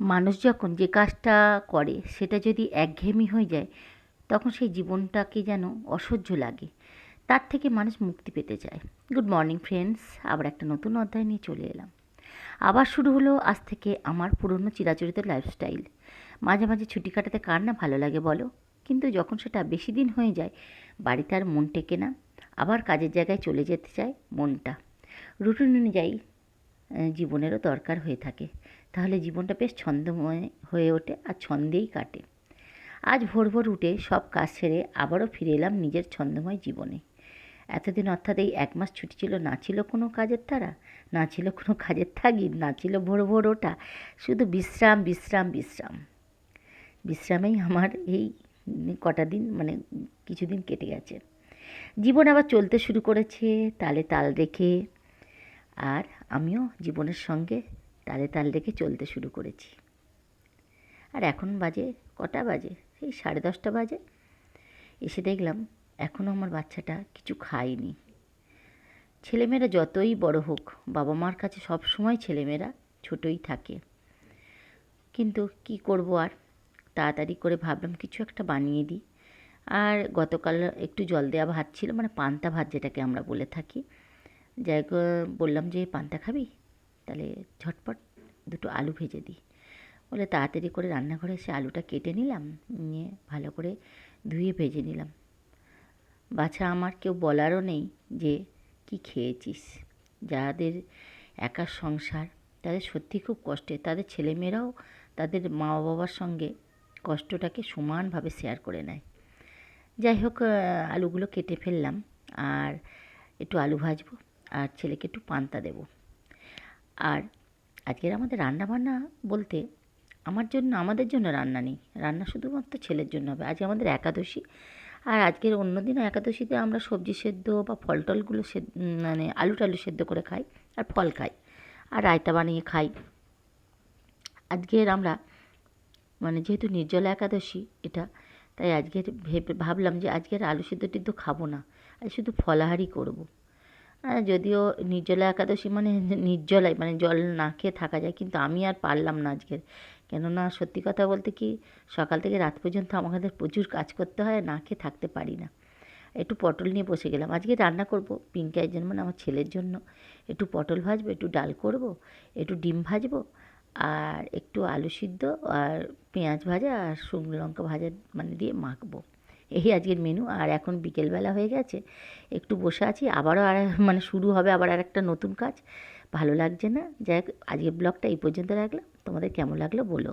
মানুষ যখন যে কাজটা করে, সেটা যদি একঘেয়েমি হয়ে যায়, তখন সেই জীবনটাকে যেন অসহ্য লাগে। তার থেকে মানুষ মুক্তি পেতে চায়। গুড মর্নিং ফ্রেন্ডস আবার একটা নতুন অধ্যায় নিয়ে চলে এলাম। আবার শুরু হলো আজ থেকে আমার পুরনো চিরাচরিত লাইফস্টাইল মাঝে মাঝে ছুটি কাটাতে কার না ভালো লাগে বলো? কিন্তু যখন সেটা বেশি দিন হয়ে যায় বাড়িতে আর মন টেকে না। আবার কাজের জায়গায় চলে যেতে চায় মনটা। রুটিন অনুযায়ী জীবনেরও দরকার হয়ে থাকে। তাহলে জীবনটা বেশ ছন্দময় হয়ে ওঠে আর ছন্দেই কাটে। আজ ভোর ভোর উঠে সব কাজ সেরে আবারও ফিরে এলাম নিজের ছন্দময় জীবনে। এতদিন অর্থাৎ এই এক মাস ছুটি ছিল, না ছিল কোনো কাজের তারা, না ছিল কোনো কাজের তাগিদ, না ছিল ভোর ভোর ওটা শুধু বিশ্রাম বিশ্রাম বিশ্রাম। বিশ্রামেই আমার এই কটা দিন মানে কিছুদিন কেটে গেছে। জীবন আবার চলতে শুরু করেছে, তালে তাল রেখে আর আমিও জীবনের সঙ্গে তালে তাল রেখে চলতে শুরু করেছি। আর এখন বাজে কটা বাজে? সেই সাড়ে দশটা বাজে। এসে দেখলাম এখনও আমার বাচ্চাটা কিছু খায়নি। ছেলেমেয়েরা যতই বড় হোক বাবা মার কাছে সব সময় ছেলেমেয়েরা ছোটই থাকে। কিন্তু কি করব আর? তাড়াতাড়ি করে ভাবলাম কিছু একটা বানিয়ে দিই। আর গতকাল একটু জল দেওয়া ভাত ছিল মানে পান্তা ভাত যেটাকে আমরা বলে থাকি। যাই বললাম যে, পান্তা খাবি? তাহলে ঝটপট দুটো আলু ভেজে দিই। বলে তাড়াতাড়ি করে রান্নাঘরে এসে আলুটা কেটে নিলাম, নিয়ে ভালো করে ধুয়ে ভেজে নিলাম। বাছা, আমার কেউ বলারও নেই যে, কি খেয়েছিস? যাদের একার সংসার, তাদের সত্যি খুব কষ্টে। তাদের ছেলেমেয়েরাও তাদের মা বাবার সঙ্গে কষ্টটাকে সমানভাবে শেয়ার করে নেয়। যাই হোক আলুগুলো কেটে ফেললাম, আর একটু আলু ভাজবো। আর ছেলেকে একটু পান্তা দেবো। আর আজকের আমাদের রান্না বান্না বলতে আমার জন্য, আমাদের জন্য রান্না নেই। রান্না শুধুমাত্র ছেলের জন্য হবে। আজকে আমাদের একাদশী। আর আজকের অন্য দিনও একাদশীতে আমরা সবজি সেদ্ধ বা ফল টলগুলো সেদ্ধ মানে আলু টালু সেদ্ধ করে খাই আর ফল খাই আর রায়তা বানিয়ে খাই। আজকের আমরা মানে যেহেতু নির্জলা একাদশী এটা, তাই আজকের ভেবে, ভাবলাম যে আজকের আলু সিদ্ধ তো খাব না। আজ শুধু ফলাহারই করব। যদিও নির্জলা একাদশী মানে নির্জলাই মানে জল না খেয়ে থাকা যায়, কিন্তু আমি আর পারলাম না আজকের কেননা সত্যি কথা বলতে কি, সকাল থেকে রাত পর্যন্ত আমাদের প্রচুর কাজ করতে হয়, না খেয়ে থাকতে পারি না। একটু পটল নিয়ে বসে গেলাম। আজকে রান্না করব পিঙ্কাইয়ের জন্য মানে আমার ছেলের জন্য। একটু পটল ভাজবো, একটু ডাল করব, একটু ডিম ভাজবো, আর একটু আলু সিদ্ধ, আর পেঁয়াজ ভাজা, আর শুকনো লঙ্কা ভাজা মানে দিয়ে মাখবো। এই আজকের মেনু আর এখন বিকেলবেলা হয়ে গেছে। একটু বসে আছি, আবারও আর মানে শুরু হবে আবার আর একটা নতুন কাজ। ভালো লাগছে না? যাই আজকের ব্লগটা এই পর্যন্ত রাখলাম। তোমাদের কেমন লাগল বলো।